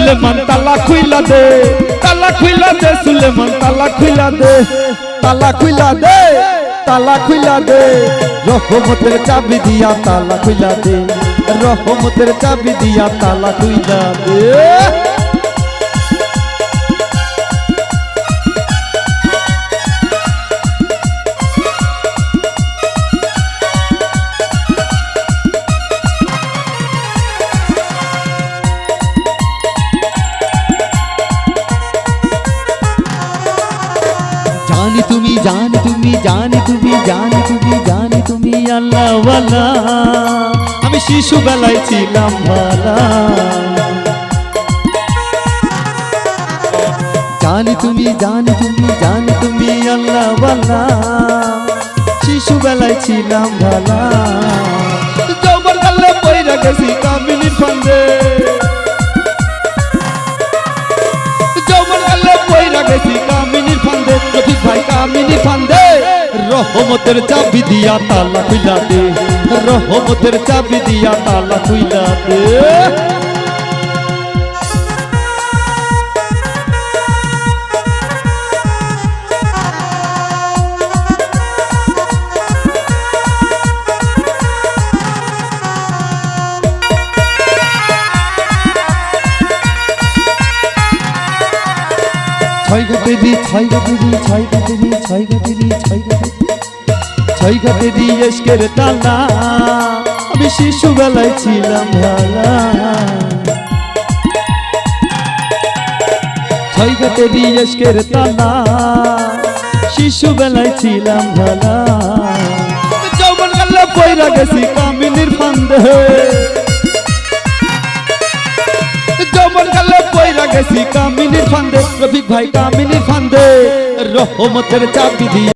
সুলেমান, তালা খুইলা দে। তালা খুইলা দে, সুলেমান, তালা খুইলা দে। তালা খুইলা দে, তালা খুইলা দে। রহমতের চাবি দিয়া তালা খুইলা দে। রহমতের চাবি দিয়া তালা খুইলা দে। তুমি জান তুমি জান তুমি জান তুমি জান, তুমি আল্লাহওয়ালা আমি শিশু বেলায় ছিলাম ভালা জান, তুমি জান তুমি জান, তুমি আল্লাহওয়ালা শিশু বেলায় ছিলাম ভালা রহমতের চাবি দিয়া তালা খুইলা দে। রহমতের চাবি দিয়া তালা খুইলা দে। ছয় ঘাটে দি ছয় ঘাটে দি ছয় ঘাটে দি ছয় ঘাটে দি ছয় ঘাটে ছয় ঘাটে দি এসকের তালা আমি শিশু বেলায় ছিলাম ভালা ছয় ঘাটে দি এসকের তালা শিশু বেলায় ছিলাম ভালা যৌবন কালে পয়রা গেছি কামিনীর ফান্দে। যৌবন কালে পয়রা গেছি কামিনীর ফান্দে। রফিক ভাই কামিনীর ফান্দে। রহমতের চাবি দিয়ে